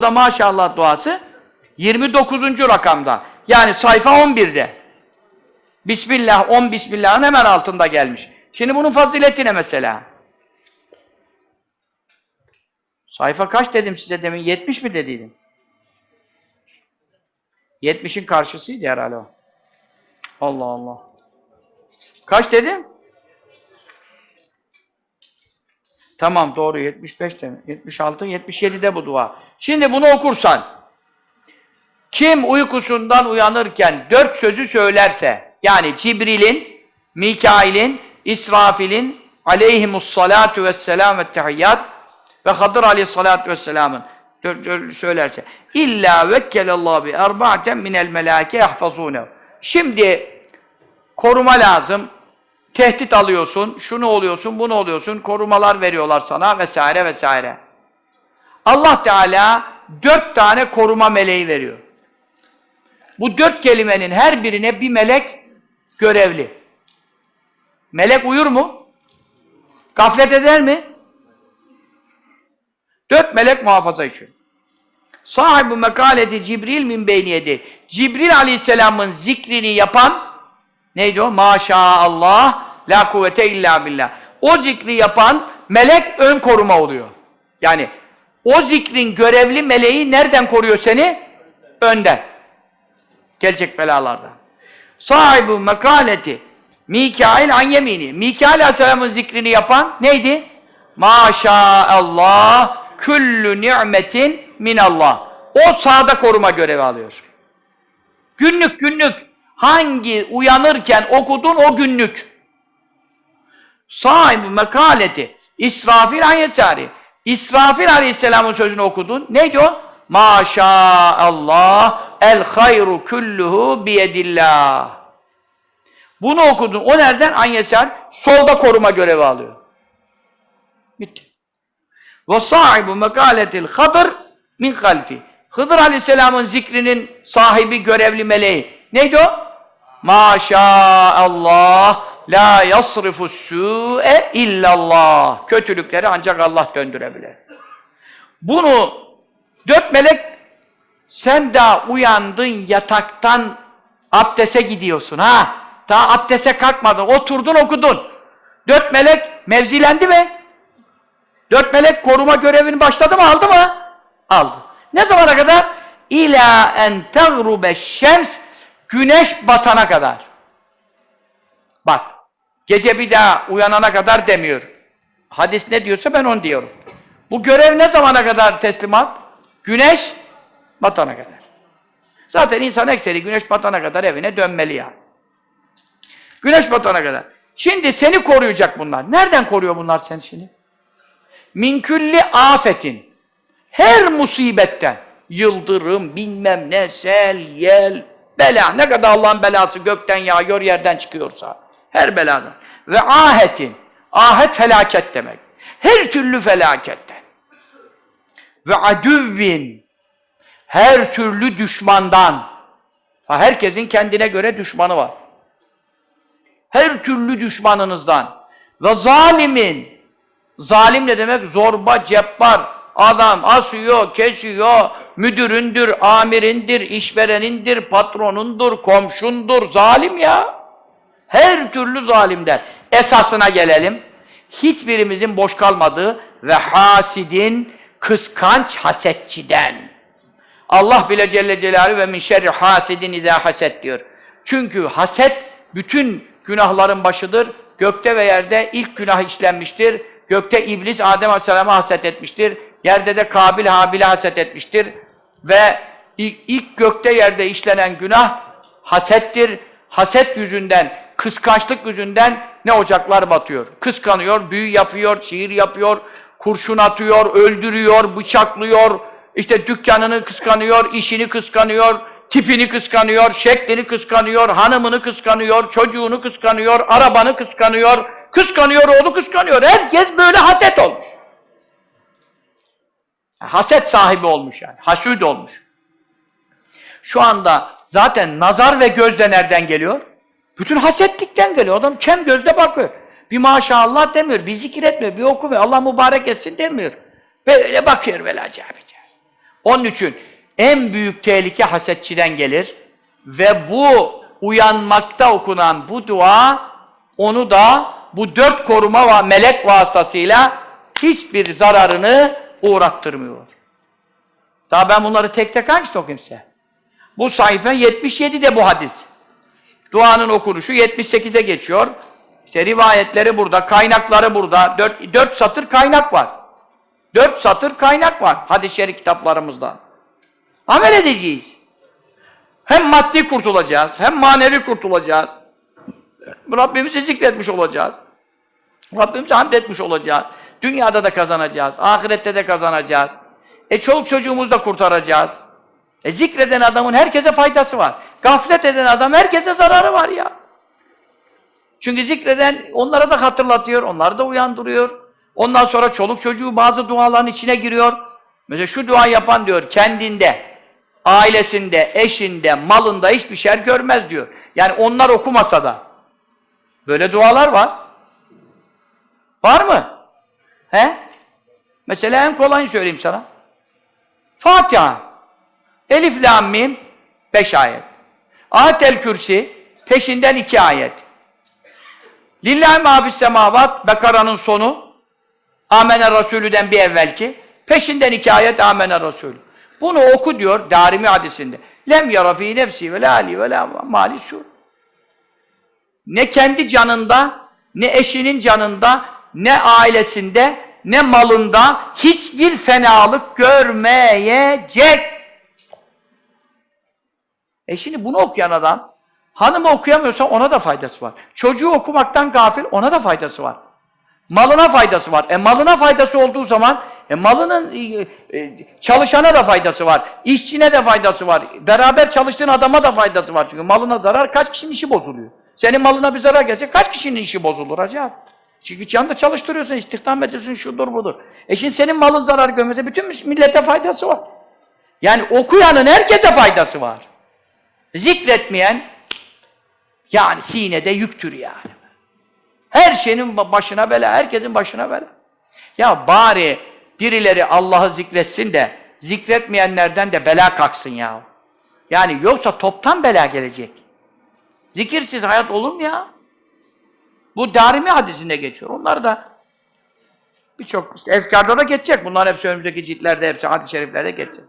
da maşallah duası 29. rakamda. Yani sayfa 11'de. Bismillah, 10 Bismillah'ın hemen altında gelmiş. Şimdi bunun faziletine mesela. Sayfa kaç dedim size demin? 70 mi dediydim? 70'in karşısıydı herhalde o. Allah Allah. Kaç dedim? Tamam doğru 75 de 76 77'de bu dua. Şimdi bunu okursan kim uykusundan uyanırken dört sözü söylerse yani Cibril'in, Mikail'in, İsrafil'in aleyhimussalatu vesselam ve tehiyyat ve Hadır aleyhissalatu vesselamın söylerse illa vekkelallahu bi erba'ten minel melâke yahfazûnehu. Şimdi koruma lazım. Tehdit alıyorsun, şunu oluyorsun, bunu oluyorsun, korumalar veriyorlar sana vesaire vesaire. Allah Teala dört tane koruma meleği veriyor. Bu dört kelimenin her birine bir melek görevli. Melek uyur mu? Gaflet eder mi? Dört melek muhafaza için. Sahibi mekaleti Cibril min beyniyedi. Cibril aleyhisselamın zikrini yapan neydi o? Maşallah la kuvvete illa billah. O zikri yapan melek ön koruma oluyor. Yani o zikrin görevli meleği nereden koruyor seni? Önden. Gelecek belalardan. Sahibi mekaleti Mikail an yemini. Mikail Aleyhisselam'ın zikrini yapan neydi? Maşallah küllü ni'metin minallah. O sağda koruma görevi alıyor. Günlük günlük hangi uyanırken okudun o günlük. Sahibi mekaleti İsrafil Ayyesari. İsrafil Aleyhisselam'ın sözünü okudun. Neydi o? Maşallah el hayru kulluhu biyedillah. Bunu okudun. O nereden? Anyesar. Solda koruma görevi alıyor. Bitti. Ve sahibu mekaletil hadır min halfi. Hıdır Aleyhisselam'ın zikrinin sahibi görevli meleği. Neydi o? Maşallah la yasrifu su'e illallah. Kötülükleri ancak Allah döndürebilir. Bunu dört melek sen daha uyandın yataktan abdese gidiyorsun ha. Daha abdese kalkmadın. Oturdun okudun. Dört melek mevzilendi mi? Dört melek koruma görevini başladı mı? Aldı mı? Aldı. Ne zamana kadar? İlâ en tegrube şems güneş batana kadar. Bak. Gece bir daha uyanana kadar demiyor. Hadis ne diyorsa ben onu diyorum. Bu görev ne zamana kadar teslimat? Güneş batana kadar. Zaten insan ekseri güneş batana kadar evine dönmeli ya. Güneş batana kadar. Şimdi seni koruyacak bunlar. Nereden koruyor bunlar seni şimdi? Min külli afetin. Her musibetten. Yıldırım, bilmem ne, sel, yel, bela. Ne kadar Allah'ın belası gökten yağıyor, yerden çıkıyorsa. Her beladan. Ve ahetin. Ahet felaket demek. Her türlü felaketten. Ve adüvvin. Her türlü düşmandan. Herkesin kendine göre düşmanı var. Her türlü düşmanınızdan. Ve zalimin. Zalim ne demek? Zorba, cebbar. Adam asıyor, kesiyor, müdüründür, amirindir, işverenindir, patronundur, komşundur. Zalim ya. Her türlü zalimden. Esasına gelelim. Hiçbirimizin boş kalmadığı ve hasidin kıskanç hasetçiden. Allah bile Celle Celaluhu ve min şerri hasidin izâ haset diyor. Çünkü haset bütün günahların başıdır. Gökte ve yerde ilk günah işlenmiştir. Gökte iblis Adem Aleyhisselam'a haset etmiştir. Yerde de Kabil Habil'e haset etmiştir. Ve ilk, gökte yerde işlenen günah hasettir. Haset yüzünden, kıskançlık yüzünden ne ocaklar batıyor. Kıskanıyor, büyü yapıyor, şiir yapıyor, kurşun atıyor, öldürüyor, bıçaklıyor, işte dükkanını kıskanıyor, işini kıskanıyor, tipini kıskanıyor, şeklini kıskanıyor, hanımını kıskanıyor, çocuğunu kıskanıyor, arabanı kıskanıyor, kıskanıyor, oğlu kıskanıyor. Herkes böyle haset olmuş. Haset sahibi olmuş yani, hasud olmuş. Şu anda zaten nazar ve gözde nereden geliyor? Bütün hasetlikten geliyor. Adam kem gözle bakıyor. Bir maşallah demiyor, bir zikir etmiyor, bir okumuyor, Allah mübarek etsin demiyor. Böyle bakıyor böyle acayip. Onun için en büyük tehlike hasetçiden gelir ve bu uyanmakta okunan bu dua onu da bu dört koruma ve melek vasıtasıyla hiçbir zararını uğrattırmıyor. Daha ben bunları tek tek hangisi okuyayım size? Bu sayfa 77'de bu hadis. Duanın okunuşu 78'e geçiyor. İşte rivayetleri burada, kaynakları burada. Dört, dört satır kaynak var. Dört satır kaynak var hadis-i şerif kitaplarımızda. Amel edeceğiz. Hem maddi kurtulacağız, hem manevi kurtulacağız. Rabbimizi zikretmiş olacağız. Rabbimize hamd etmiş olacağız. Dünyada da kazanacağız, ahirette de kazanacağız. E çoluk çocuğumuzu da kurtaracağız. E zikreden adamın herkese faydası var. Gaflet eden adam herkese zararı var ya. Çünkü zikreden onlara da hatırlatıyor, onları da uyandırıyor. Ondan sonra çoluk çocuğu bazı duaların içine giriyor. Mesela şu dua yapan diyor kendinde, ailesinde, eşinde, malında hiçbir şer görmez diyor. Yani onlar okumasa da. Böyle dualar var. Var mı? He? Mesela en kolayını söyleyeyim sana. Fatiha. Elif, Lam, Mim, beş ayet. Ayetel Kürsi, peşinden iki ayet. Lillahi mafis semavat, Bekara'nın sonu. Amene Resulü'den bir evvelki. Peşinden iki ayet Amene Resulü. Bunu oku diyor Darimi hadisinde. Lem yara fi nefsi ve la ve la mali su. Ne kendi canında, ne eşinin canında, ne ailesinde, ne malında hiçbir fenalık görmeyecek. E şimdi bunu okuyan adam, hanımı okuyamıyorsa ona da faydası var. Çocuğu okumaktan gafil, ona da faydası var. Malına faydası var. E malına faydası olduğu zaman, e malının e, e, çalışana da faydası var. İşçine de faydası var. Beraber çalıştığın adama da faydası var. Çünkü malına zarar, kaç kişinin işi bozuluyor. Senin malına bir zarar gelse kaç kişinin işi bozulur acaba? Çünkü yanında çalıştırıyorsun, istihdam ediyorsun, şudur budur. E şimdi senin malın zarar görmese bütün millete faydası var. Yani okuyanın herkese faydası var. Zikretmeyen yani sinede yüktür yani. Her şeyin başına bela, herkesin başına bela. Ya bari birileri Allah'ı zikretsin de zikretmeyenlerden de bela kalksın ya. Yani yoksa toptan bela gelecek. Zikirsiz hayat olur mu ya? Bu Darimi hadisinde geçiyor. Onlar da birçok işte ezkarda da geçecek. Bunlar hepsi önümüzdeki ciltlerde, hepsi hadis-i şeriflerde geçecek.